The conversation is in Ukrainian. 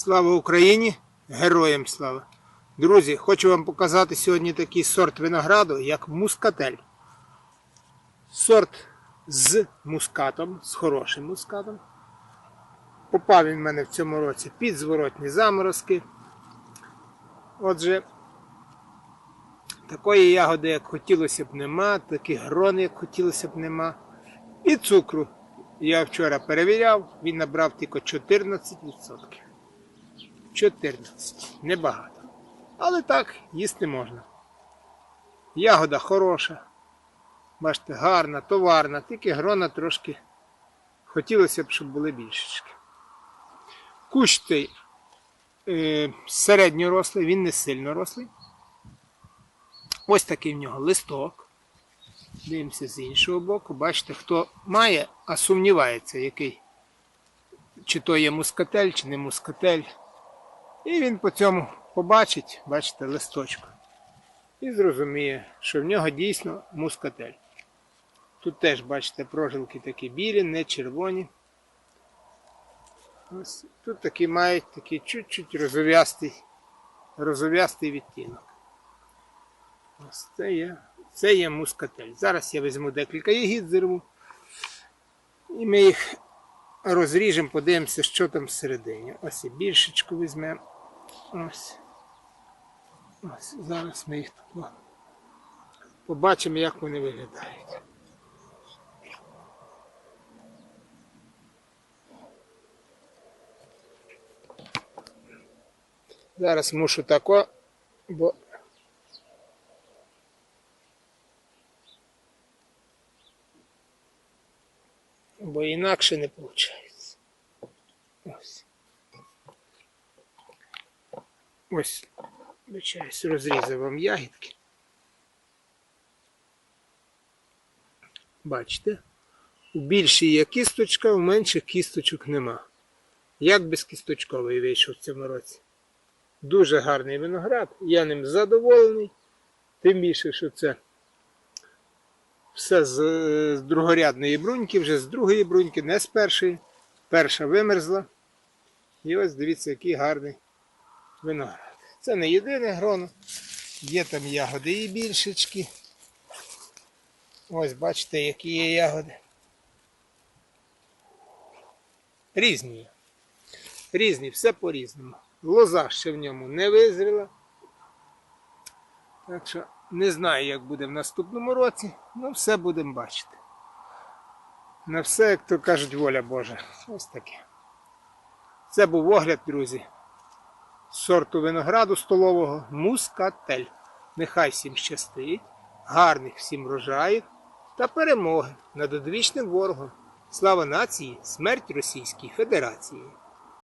Слава Україні! Героям слава! Друзі, хочу вам показати сьогодні такий сорт винограду, як мускатель. Сорт з мускатом, з хорошим мускатом. Попав він в мене в цьому році під зворотні заморозки. Отже, такої ягоди, як хотілося б нема, таких грон, як хотілося б нема. І цукру. Я вчора перевіряв, він набрав тільки 14%. 14. Небагато. Але так, їсти можна. Ягода хороша. Бачите, гарна, товарна, тільки грона трошки хотілося б, щоб були більшечки. Кущ е, середньорослий, він не сильно рослий. Ось такий в нього листок. Дивимося з іншого боку. Бачите, хто має, а сумнівається, який. Чи то є мускатель, чи не мускатель. І він по цьому побачить, бачите, листочку. І зрозуміє, що в нього дійсно мускатель. Тут теж, бачите, прожилки такі білі, не червоні. Ось тут такі мають такий чуть-чуть розов'ястий, розов'ястий відтінок. Ось це є, це є мускатель. Зараз я візьму декілька ягід зірву. І ми їх розріжемо, подивимося, що там всередині. Ось і більшечку візьмемо. Ось. Ось. Зараз ми їх тут побачимо, як вони виглядають. Зараз мушу тако, бо бо інакше не виходить. Ось. Ось, вибачаюсь, розрізав вам ягідки. Бачите? У більшій є кісточка, у менших кісточок нема. Як безкісточковий вийшов в цьому році. Дуже гарний виноград, я ним задоволений. Тим більше, що це все з, з другорядної бруньки, вже з другої бруньки, не з першої. Перша вимерзла. І ось дивіться, який гарний виноград. Це не єдине гроно. Є там ягоди і більшечки. Ось бачите, які є ягоди. Різні. Різні, все по-різному. Лоза ще в ньому не визріла. Так що не знаю, як буде в наступному році, але все будемо бачити. На все, як то кажуть, воля Божа. Ось таке. Це був огляд, друзі, сорту винограду столового мускатель. Нехай всім щастить, гарних всім врожаїв та перемоги над одвічним ворогом. Слава нації, смерть Російській Федерації.